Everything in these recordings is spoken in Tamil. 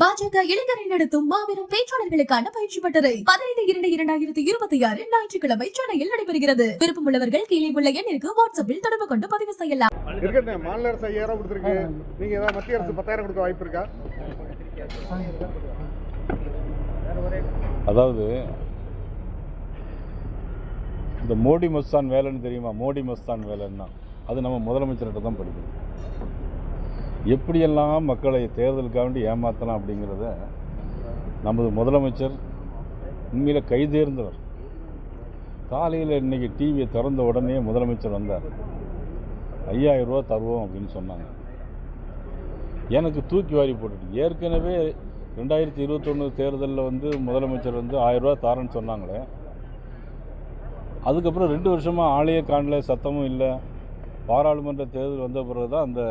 பாஜக இளைஞரை நடத்தும் மாபெரும் பேச்சாளர்களுக்கான பயிற்சி பட்டறை பதினைந்து இரண்டு இரண்டாயிரத்தி இருபத்தி ஆறு ஞாயிற்றுக்கிழமை சென்னையில் நடைபெறுகிறது. விருப்பமுள்ளவர்கள் கீழே உள்ள எண்ணிற்கு வாட்ஸ்அப்பில் தொடர்பு கொண்டு பதிவு செய்யலாம். மாநில அரசு ஐயாயிரம் கொடுத்துருக்கு. நீங்க ஏதாவது மத்திய அரசு பத்தாயிரம் கொடுக்க வாய்ப்பு இருக்கா? அதாவது இந்த மோடி மஸ்தான் வேலைன்னு தெரியுமா? மோடி மஸ்தான் வேலைன்னா அது நம்ம முதலமைச்சர்கிட்ட தான் படிக்கணும் எப்படியெல்லாம் மக்களை தேர்தலுக்காக வேண்டி ஏமாற்றலாம் அப்படிங்கிறத நமது முதலமைச்சர் உண்மையில் கைதேர்ந்தவர் காலையில் இன்னைக்கு டிவியை திறந்த உடனே முதலமைச்சர் வந்தார். ஐயாயிரம் ரூபா தருவோம் அப்படின்னு சொன்னாங்க. எனக்கு தூக்கி வாரி போட்டுட்டு ஏற்கனவே ரெண்டாயிரத்தி இருபத்தொன்று தேர்தலில் வந்து முதலமைச்சர் வந்து ஆயிரம் ரூபா சொன்னாங்களே. அதுக்கப்புறம் ரெண்டு வருஷமாக ஆலய காணல சத்தமும் இல்லை. பாராளுமன்ற தேர்தல் வந்த பிறகு தான் அந்த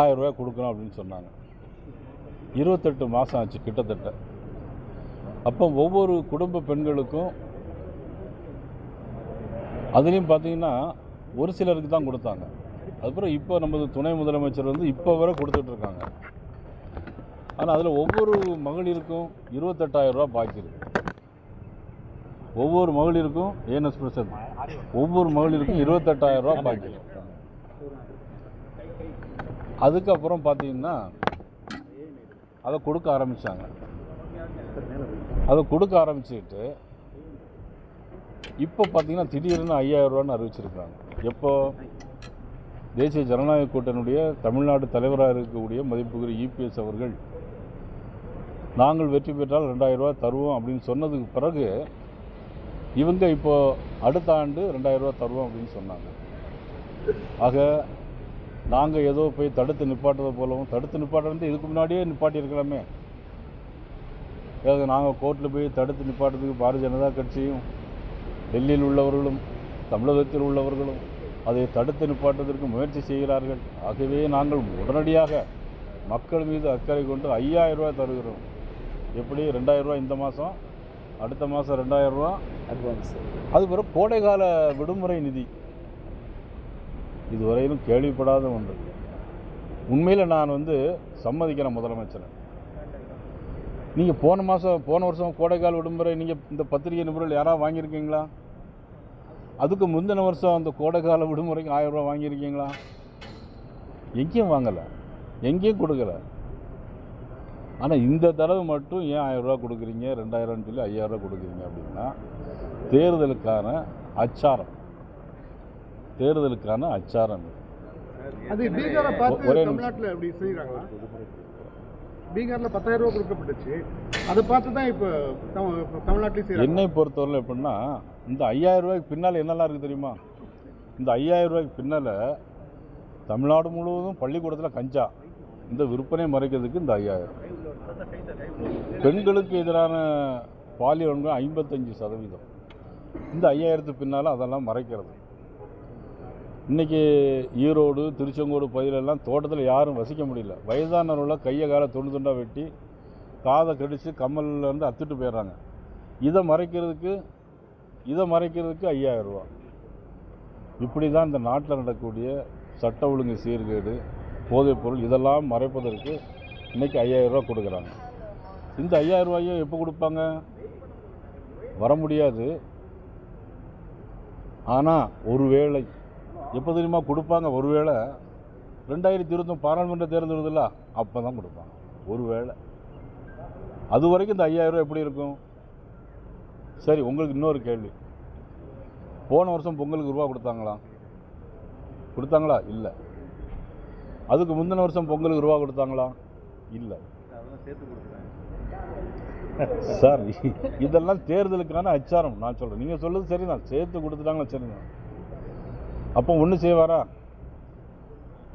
ஆயிரம் ரூபாய் கொடுக்கணும் அப்படின்னு சொன்னாங்க. இருபத்தெட்டு மாதம் ஆச்சு கிட்டத்தட்ட. அப்போ ஒவ்வொரு குடும்ப பெண்களுக்கும் அதுலேயும் பார்த்தீங்கன்னா ஒரு சிலருக்கு தான் கொடுத்தாங்க. அதுக்கப்புறம் இப்போ நமது துணை முதலமைச்சர் வந்து இப்போ வரை கொடுத்துட்ருக்காங்க ஆனால் அதில் ஒவ்வொரு மகளிருக்கும் இருபத்தெட்டாயிரம் ரூபா பாக்கி இருக்குது ஒவ்வொரு மகளிருக்கும் ஏஎன்எஸ் பிரசத் ஒவ்வொரு மகளிருக்கும் இருபத்தெட்டாயிரம் ரூபா பாக்கி அதுக்கப்புறம் பார்த்தீங்கன்னா அதை கொடுக்க ஆரம்பித்தாங்க அதை கொடுக்க ஆரம்பிச்சுக்கிட்டு இப்போ பார்த்தீங்கன்னா திடீர்னு ஐயாயிரரூவான்னு அறிவிச்சிருக்காங்க எப்போ? தேசிய ஜனநாயக கூட்டணியுடைய தமிழ்நாடு தலைவராக இருக்கக்கூடிய மதிப்புக்குரிய இபிஎஸ் அவர்கள் நாங்கள் வெற்றி பெற்றால் ரெண்டாயிரரூவா தருவோம் அப்படின்னு சொன்னதுக்கு பிறகு இவங்க இப்போது அடுத்த ஆண்டு ரெண்டாயிரரூவா தருவோம் அப்படின்னு சொன்னாங்க. ஆக நாங்கள் ஏதோ போய் தடுத்து நிப்பாட்டுறது போலவும் தடுத்து நிப்பாட்டுறது இதுக்கு முன்னாடியே நிப்பாட்டியிருக்கலாமே ஏதாவது நாங்கள் கோர்ட்டில் போய் தடுத்து நிப்பாட்டுறதுக்கு பாரதிய ஜனதா கட்சியும் டெல்லியில் உள்ளவர்களும் தமிழகத்தில் உள்ளவர்களும் அதை தடுத்து நிப்பாட்டுவதற்கு முயற்சி செய்கிறார்கள். ஆகவே நாங்கள் உடனடியாக மக்கள் மீது அக்கறை கொண்டு ஐயாயிரம் ரூபாய் தருகிறோம். எப்படி? ரெண்டாயிரம் ரூபாய் இந்த மாதம் அடுத்த மாதம் ரெண்டாயிரம் ரூபா அட்வான்ஸ். அது பிறகு கோடைகால விடுமுறை நிதி. இதுவரையிலும் கேள்விப்படாத ஒன்று. உண்மையில் நான் வந்து சம்மதிக்கிறேன் முதலமைச்சரை. நீங்கள் போன மாதம் போன வருஷம் கோடைக்கால் விடுமுறை நீங்கள் இந்த பத்திரிகை நிபுணர்கள் யாராவது வாங்கியிருக்கீங்களா? அதுக்கு முந்தின வருஷம் அந்த கோடைக்கால விடுமுறைக்கு ஆயிரம் ரூபா வாங்கியிருக்கீங்களா? எங்கேயும் வாங்கலை. எங்கேயும் கொடுக்கல. ஆனால் இந்த தடவை மட்டும் ஏன் ஆயிரம் ரூபா கொடுக்குறீங்க? ரெண்டாயிரம்னு சொல்லி ஐயாயிரம் கொடுக்குறீங்க அப்படின்னா தேர்தலுக்கான அச்சாரம். தேர்தலுக்கான அச்சாரம். அது பீகாரை பார்த்து. தமிழ்நாட்டுல இப்படி செய்யறாங்களா பீகார்ல பத்தாயிரம் ரூபாய் கொடுக்கப்பட்டுச்சு. அதை பார்த்து தான் இப்போ தமிழ்- தமிழ்நாட்டிலையும் செய்யறாங்க என்னை பொறுத்தவரை எப்படின்னா இந்த ஐயாயிரம் ரூபாய்க்கு பின்னால் என்னெல்லாம் இருக்குது தெரியுமா? இந்த ஐயாயிரம் ரூபாய்க்கு பின்னால் தமிழ்நாடு முழுவதும் பள்ளிக்கூடத்தில் கஞ்சா. இந்த விற்பனை மறைக்கிறதுக்கு இந்த ஐயாயிரம். பெண்களுக்கு எதிரான பாலியல் ஐம்பத்தஞ்சு சதவீதம். இந்த ஐயாயிரத்து பின்னால் அதெல்லாம் மறைக்கிறது. இன்றைக்கி ஈரோடு திருச்செங்கோடு பகுதியிலெல்லாம் தோட்டத்தில் யாரும் வசிக்க முடியல. வயதானவர்கள கையை காலை துண்டு துண்டாக வெட்டி காதை கடித்து கம்மல்லேருந்து அத்துட்டு போயிடுறாங்க. இதை மறைக்கிறதுக்கு இதை மறைக்கிறதுக்கு ஐயாயிரம் ரூபா. இப்படி தான் இந்த நாட்டில் நடக்கக்கூடிய சட்ட ஒழுங்கு சீர்கேடு போதைப் பொருள் இதெல்லாம் மறைப்பதற்கு இன்றைக்கி ஐயாயிரம் ரூபா கொடுக்குறாங்க. இந்த ஐயாயிரம் ரூபாயை எப்போ கொடுப்பாங்க? வர முடியாது. ஆனால் ஒருவேளை எப்போ தெரியுமா? கொடுப்பாங்க. ஒருவேளை ரெண்டாயிரத்தி இருபத்தொன்று பாராளுமன்ற தேர்தல் வருதுல்ல அப்போ தான் கொடுப்பாங்க. ஒருவேளை. அது வரைக்கும் இந்த ஐயாயிரம் ரூபாய் எப்படி இருக்கும்? சரி உங்களுக்கு இன்னொரு கேள்வி. போன வருஷம் பொங்கலுக்கு ரூபா கொடுத்தாங்களா? கொடுத்தாங்களா? இல்லை. அதுக்கு முந்தின வருஷம் பொங்கலுக்கு ரூபா கொடுத்தாங்களா? இல்லை. சார் இதெல்லாம் தேர்தலுக்கான அச்சாரம். நான் சொல்கிறேன் நீங்கள் சொல்றது சரிதான். சேர்த்து கொடுத்துட்டாங்களா? சரிதான். அப்போ ஒன்று செய்வாரா?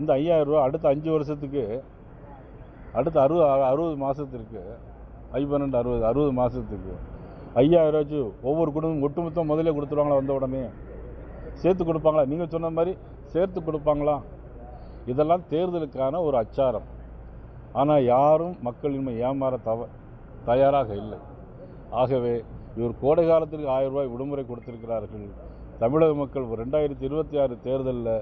இந்த ஐயாயிரம் அடுத்த அஞ்சு வருஷத்துக்கு அடுத்த அறுபது அறுபது மாதத்திற்கு ஐ பன்னெண்டு அறுபது அறுபது மாதத்துக்கு ஐயாயிரம் ஒவ்வொரு குடும்பம் ஒட்டுமொத்தம் முதலே கொடுத்துருவாங்களா வந்த உடனே? சேர்த்து கொடுப்பாங்களா? நீங்கள் சொன்ன மாதிரி சேர்த்து கொடுப்பாங்களா? இதெல்லாம் தேர்தலுக்கான ஒரு அச்சாரம். ஆனால் யாரும் மக்கள் இனிமேல் ஏமாற தவ தயாராக இல்லை. ஆகவே இவர் கோடை காலத்திற்கு ஆயிரம் ரூபாய் விடுமுறை கொடுத்திருக்கிறார்கள். தமிழக மக்கள் ரெண்டாயிரத்தி இருபத்தி ஆறு தேர்தலில்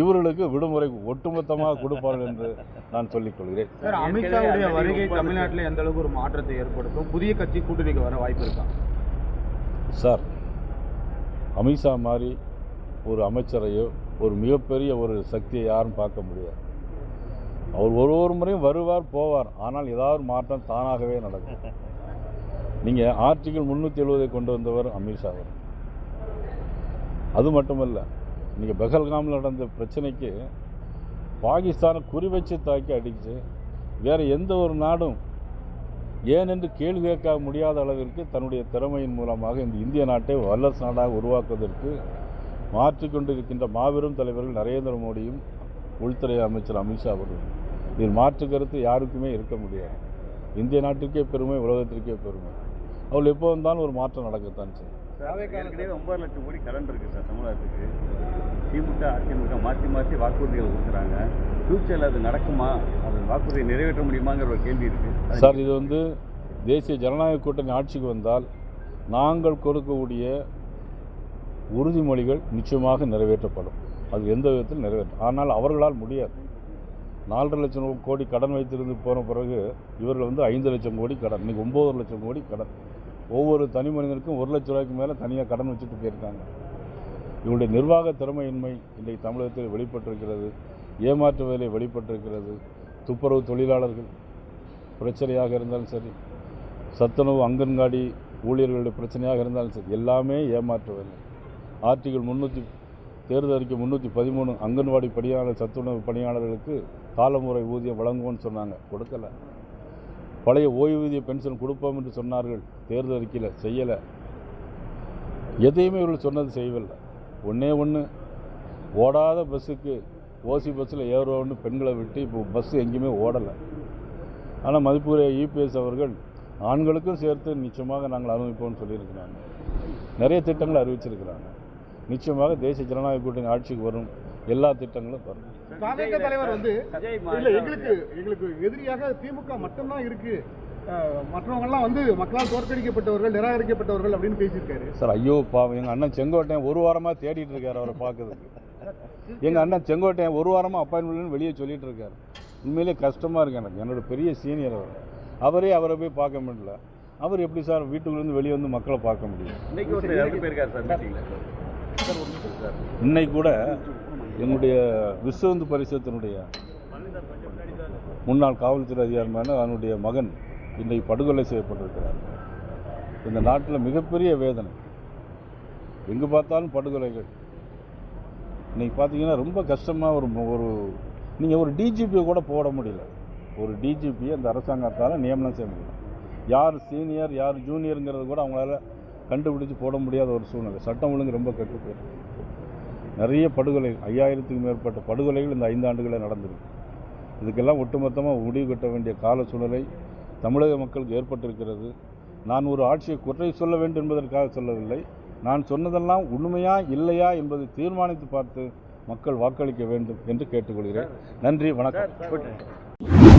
இவர்களுக்கு விடுமுறை ஒட்டுமொத்தமாக கொடுப்பார்கள் என்று நான் சொல்லிக் கொள்கிறேன் சார் அமித்ஷாவுடைய வருகை தமிழ்நாட்டில் எந்த அளவுக்கு ஒரு மாற்றத்தை ஏற்படுத்தும்? புதிய கட்சி கூட்டணிக்கு வர வாய்ப்பு இருக்கா? சார் அமித்ஷா மாதிரி ஒரு அமைச்சரையோ ஒரு மிகப்பெரிய ஒரு சக்தியை யாரும் பார்க்க முடியாது. அவர் ஒரு ஒரு முறையும் வருவார் போவார். ஆனால் ஏதாவது மாற்றம் தானாகவே நடக்கும். நீங்கள் ஆர்டிகிள் முந்நூற்றி எழுபதை கொண்டு வந்தவர் அமித்ஷா அவர். அது மட்டுமல்ல இன்றைக்கி பெஹல்காமில் நடந்த பிரச்சனைக்கு பாகிஸ்தானை குறிவச்சு தாக்கி அடிச்சு வேறு எந்த ஒரு நாடும் ஏனென்று கேள்வி கேட்க முடியாத அளவிற்கு தன்னுடைய திறமையின் மூலமாக இந்த இந்திய நாட்டை வல்லரசு நாடாக உருவாக்குவதற்கு மாற்றிக்கொண்டிருக்கின்ற மாபெரும் தலைவர்கள் நரேந்திர மோடியும் உள்துறை அமைச்சர் அமித்ஷா அவர்கள் இதில் மாற்று கருத்து யாருக்குமே இருக்க முடியாது. இந்திய நாட்டிற்கே பெருமை உலகத்திற்கே பெருமை. அவள் எப்போ வந்தாலும் ஒரு மாற்றம் நடக்கத்தான் செய்யும். ஏற்கனவே ஒன்பது லட்சம் கோடி கடன் இருக்கு சார் தமிழகத்துக்கு. திமுக அதிமுக மாற்றி மாற்றி வாக்குறுதிகள் கொடுக்குறாங்க. ஃபியூச்சரில் அது நடக்குமா? அது வாக்குறுதியை நிறைவேற்ற முடியுமாங்கிற ஒரு கேள்வி இருக்கு. அது சார் இது வந்து தேசிய ஜனநாயக கூட்டணி ஆட்சிக்கு வந்தால் நாங்கள் கொடுக்கக்கூடிய உறுதிமொழிகள் நிச்சயமாக நிறைவேற்றப்படும். அது எந்த விதத்தில் நிறைவேற்றும் ஆனால் அவர்களால் முடியாது. நாலரை லட்சம் கோடி கடன் வைத்திருந்து போன பிறகு இவர்கள் வந்து ஐந்து லட்சம் கோடி கடன் இன்னைக்கு ஒம்பது லட்சம் கோடி கடன். ஒவ்வொரு தனி மனிதனுக்கும் ஒரு லட்ச ரூபாய்க்கு மேலே தனியாக கடன் வச்சுட்டு போயிருக்காங்க. இவருடைய நிர்வாக திறமையின்மை இன்றைக்கு தமிழகத்தில் வெளிப்பட்டிருக்கிறது. ஏமாற்று வேலை வெளிப்பட்டிருக்கிறது. துப்புரவு தொழிலாளர்கள் பிரச்சனையாக இருந்தாலும் சரி சத்துணவு அங்கன்வாடி ஊழியர்களுடைய பிரச்சனையாக இருந்தாலும் சரி எல்லாமே ஏமாற்று வேலை. ஆர்டிகல் முந்நூற்றி தேர்தல் அறிக்கை முந்நூற்றி பதிமூணு அங்கன்வாடி பணியாளர் சத்துணவு பணியாளர்களுக்கு காலமுறை ஊதியம் வழங்குவோம்னு சொன்னாங்க. கொடுக்கல. பழைய ஓய்வூதிய பென்ஷன் கொடுப்போம் என்று சொன்னார்கள். தேர்தல் அறிக்கையில் செய்யலை. எதையுமே இவர்கள் சொன்னது செய்யவில்லை. ஒன்றே ஒன்று ஓடாத பஸ்ஸுக்கு ஓசி பஸ்ஸில் ஏறுவோன்னு பெண்களை விட்டு இப்போ பஸ் எங்கேயுமே ஓடலை. ஆனால் மதிப்புரிய இபிஎஸ் அவர்கள் ஆண்களுக்கும் சேர்த்து நிச்சயமாக நாங்கள் அனுபவிப்போம்னு சொல்லியிருக்கிறாங்க. நிறைய திட்டங்களை அறிவிச்சிருக்கிறாங்க. நிச்சயமாக தேசிய ஜனநாயக கூட்டணி ஆட்சிக்கு வரும். எல்லா திட்டங்களும் வரும். தலைவர் வந்து எங்களுக்கு எங்களுக்கு எதிரியாக திமுக மட்டும்தான் இருக்கு. அஹ், மற்றவங்கெல்லாம் வந்து மக்களால் தோற்கடிக்கப்பட்டவர்கள் நிராகரிக்கப்பட்டவர்கள் அப்படின்னு பேசியிருக்காரு. சார் ஐயோ பாவம். எங்கள் அண்ணன் செங்கோட்டையன் ஒரு வாரமாக தேடிட்டு இருக்காரு அவரை பார்க்கறதுக்கு. எங்கள் அண்ணன் செங்கோட்டையன் ஒரு வாரமாக அப்பாயின்மெண்ட்னு வெளியே சொல்லிட்டு இருக்காரு. உண்மையிலே கஷ்டமாக இருக்கு எனக்கு. என்னோட பெரிய சீனியர் அவர். அவரே அவரை போய் பார்க்க முடியல. அவர் எப்படி சார் வீட்டுக்குள்ளேருந்து வெளியே வந்து மக்களை பார்க்க முடியும்? இன்னைக்கு கூட எங்களுடைய விஸ்வந்து பரிசத்தினுடைய முன்னாள் காவல்துறை அதிகாரியான அவனுடைய மகன் இன்றைக்கு படுகொலை செய்யப்பட்டிருக்கிறார். இந்த நாட்டில் மிகப்பெரிய வேதனை. எங்கே பார்த்தாலும் படுகொலைகள். இன்றைக்கி பார்த்தீங்கன்னா ரொம்ப கஷ்டமாக ஒரு ஒரு நீங்கள் ஒரு டிஜிபியை கூட போட முடியல. ஒரு டிஜிபியை அந்த அரசாங்கத்தால் நியமனம் செய்ய முடியல. யார் சீனியர் யார் ஜூனியருங்கிறது கூட அவங்களால கண்டுபிடிச்சு போட முடியாத ஒரு சூழ்நிலை. சட்டம் ஒழுங்கு ரொம்ப கெட்டு நிறைய படுகொலை ஐயாயிரத்துக்கும் மேற்பட்ட படுகொலைகள் இந்த ஐந்தாண்டுகளில் நடந்திருக்கு. இதுக்கெல்லாம் ஒட்டுமொத்தமாக முடிவு கட்ட வேண்டிய கால சூழ்நிலை தமிழக மக்களுக்கு ஏற்பட்டிருக்கிறது. நான் ஒரு ஆட்சியை குறை சொல்ல வேண்டும் என்பதற்காக சொல்லவில்லை. நான் சொன்னதெல்லாம் உண்மையா இல்லையா என்பதை தீர்மானித்து பார்த்து மக்கள் வாக்களிக்க வேண்டும் என்று கேட்டுக்கொள்கிறேன். நன்றி வணக்கம்.